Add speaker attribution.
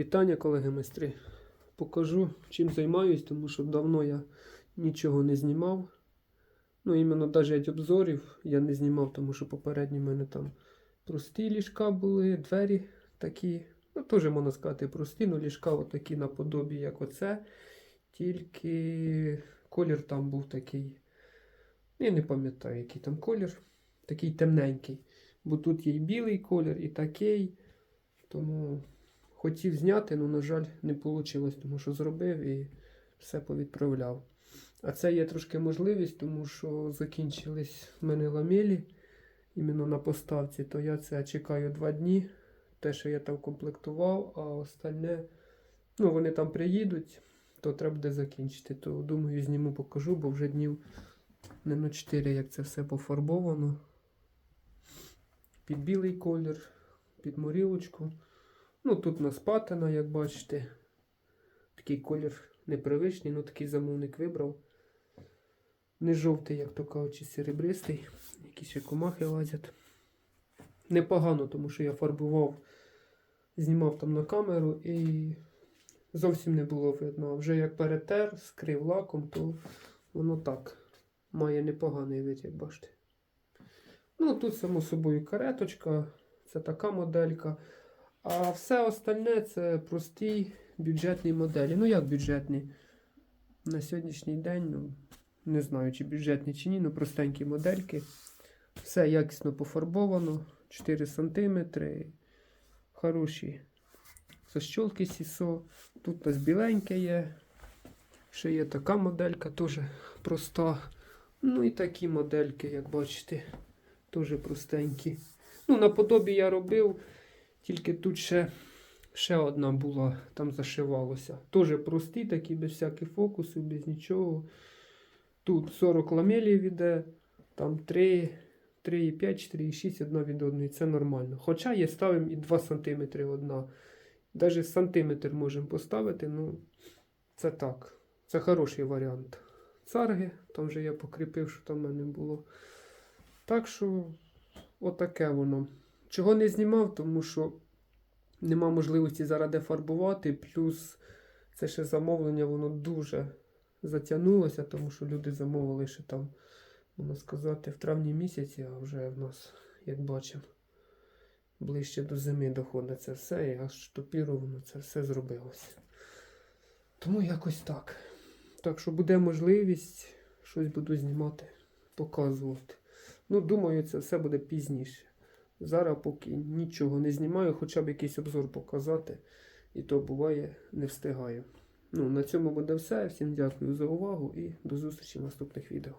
Speaker 1: вітання, колеги майстри. Покажу, чим займаюсь, тому що давно я нічого не знімав. Ну, іменно навіть обзорів я не знімав, тому що попередні в мене там прості ліжка були, двері такі. Ну, теж можна сказати, прості, але ліжка отакі наподобі, як оце. Тільки колір там був такий. Я не пам'ятаю, який там колір. Такий темненький. Бо тут є і білий колір, і такий. Тому хотів зняти, але, на жаль, не вийшло, тому що зробив і все повідправляв. А це є трошки можливість, тому що закінчились в мене ламелі іменно на поставці, то я це чекаю два дні. Те, що я там комплектував, а остальне, ну, вони там приїдуть, то треба буде закінчити. То думаю, зніму покажу, бо вже днів не на 4, як це все пофарбовано. Під білий колір, під морілочку. Ну, тут нас патина, як бачите. Такий колір непривичний, ну такий замовник вибрав. Не жовтий, як то кажуть, серебристий. Якісь ще комахи лазять. Непогано, тому що я фарбував, знімав там на камеру і зовсім не було видно. А вже як перетер, скрив лаком, то воно так має непоганий вид, як бачите. Ну, тут, само собою, кареточка, це така моделька. А все остальне це прості бюджетні моделі. Ну, як бюджетні? На сьогоднішній день, ну, не знаю, чи бюджетні, чи ні, ну простенькі модельки. Все якісно пофарбовано. 4 см. Хороші защолки сісо. Тут у нас біленьке є. Ще є така моделька, теж проста. Ну і такі модельки, як бачите, теж простенькі. Ну, наподобі я робив, тільки тут ще, ще одна була, там зашивалося. Теж прості, такі, без всяких фокусів, без нічого. Тут 40 ламелів іде, там 3, 3,5, 4,6 одна від одної. Це нормально. Хоча є ставимо і 2 см одна. Навіть сантиметр можемо поставити, ну це так. Це хороший варіант. Царги, там вже я покріпив, що там в мене було. Так що, отаке воно. Чого не знімав, тому що нема можливості зараз де фарбувати. Плюс це ще замовлення, воно дуже затягнулося, тому що люди замовили ще там, можна сказати, в травні місяці, а вже в нас, як бачимо, ближче до зими доходить це все, і аж штопіровано це все зробилося. Тому якось так. Так що буде можливість, щось буду знімати, показувати. Ну, думаю, це все буде пізніше. Зараз поки нічого не знімаю, хоча б якийсь обзор показати. І то буває, не встигаю. Ну, на цьому буде все. Всім дякую за увагу і до зустрічі в наступних відео.